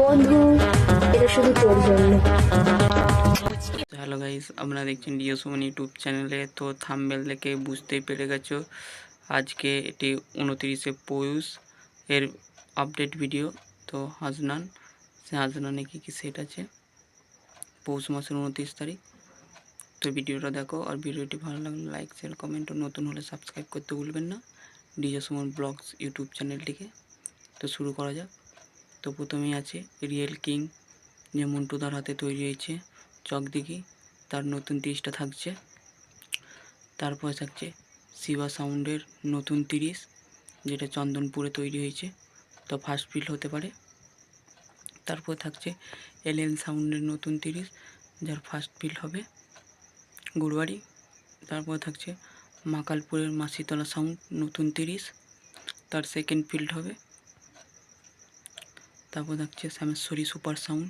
বন্ধু, এটা শুধু তোর জন্য। হ্যালো গাইস আপনারা দেখছেন ডিও সুমন ইউটিউব চ্যানেলে তো থাম্বেল দেখে বুঝতেই পেরে গেছো, আজকে এটি উনতিরিশে পৌষ এর আপডেট ভিডিও তো হাজনান, সে হাজনানে কী কী সেট আছে? পৌষ মাসের উনত্রিশ তারিখ। তো ভিডিওটা দেখো, আর ভিডিওটি ভালো লাগলে লাইক শেয়ার কমেন্ট নতুন হলে সাবস্ক্রাইব করতে ভুলবেন না। ডিজে সুমন ব্লগস ইউটিউব চ্যানেলটিকে তো শুরু করা যাক। তো প্রথমেই আছে রিয়েল কিং যে মন্টুদার হাতে তৈরি হয়েছে চকদিঘি তার নতুন তিরিশটা থাকছে। তারপরে থাকছে শিবা সাউন্ডের নতুন তিরিশ, যেটা চন্দনপুরে তৈরি হয়েছে। তো ফার্স্ট ফিল হতে পারে। তারপর থাকছে এলএন সাউন্ডের নতুন তিরিশ, যার ফার্স্ট ফিল হবে গুরুবাড়ি। তারপর থাকছে মাকালপুরের মাসিতলা সাউন্ড নতুন তিরিশ, তার সেকেন্ড ফিল্ড হবে তারপর থাকছে শ্যামেশ্বরী সুপার সাউন্ড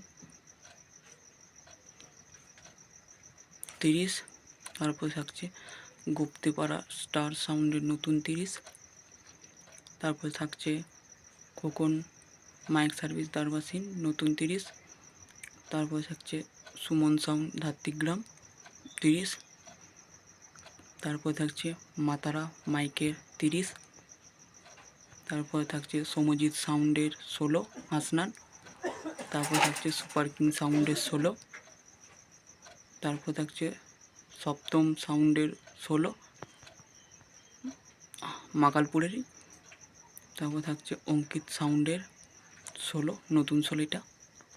তিরিশ, তারপর থাকছে গুপ্তিপাড়া স্টার সাউন্ডের নতুন তিরিশ। তারপর থাকছে খোকন মাইক সার্ভিস দারবাসিন নতুন তিরিশ। তারপর থাকছে সুমন সাউন্ড ধাত্রিগ্রাম তিরিশ। তারপর থাকছে মাতারা মাইকের তিরিশ। তারপর থাকছে সমজিৎ সাউন্ডের ষোলো হাসনান। তারপর থাকছে সুপার কিং সাউন্ডের ষোলো তারপর থাকছে সপ্তম সাউন্ডের ষোলো মাকালপুরেরই। তারপর থাকছে অঙ্কিত সাউন্ডের ষোলো নতুন ষোলোটা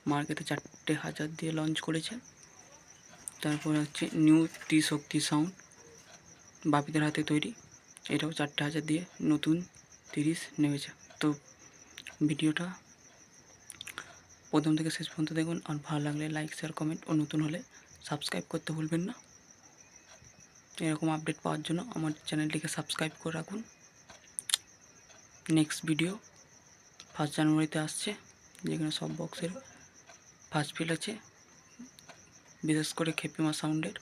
মার্কেটে চারটে হাজার দিয়ে লঞ্চ করেছে। তারপর হচ্ছে নিউ ত্রিশক্তি সাউন্ড বাপিদের হাতে তৈরি। এটাও চারটে হাজার দিয়ে নতুন তিরিশ নেমেছে। তো ভিডিওটা প্রথম থেকে শেষ পর্যন্ত দেখুন আর ভালো লাগলে লাইক শেয়ার কমেন্ট ও নতুন হলে সাবস্ক্রাইব করতে ভুলবেন না। এরকম আপডেট পাওয়ার জন্য আমার চ্যানেলটিকে সাবস্ক্রাইব করে রাখুন। নেক্সট ভিডিও ফার্স্ট জানুয়ারিতে আসছে, যেখানে সব বক্সের ফার্স্ট ফিল আছে, বিশেষ করে খেপিমা সাউন্ডের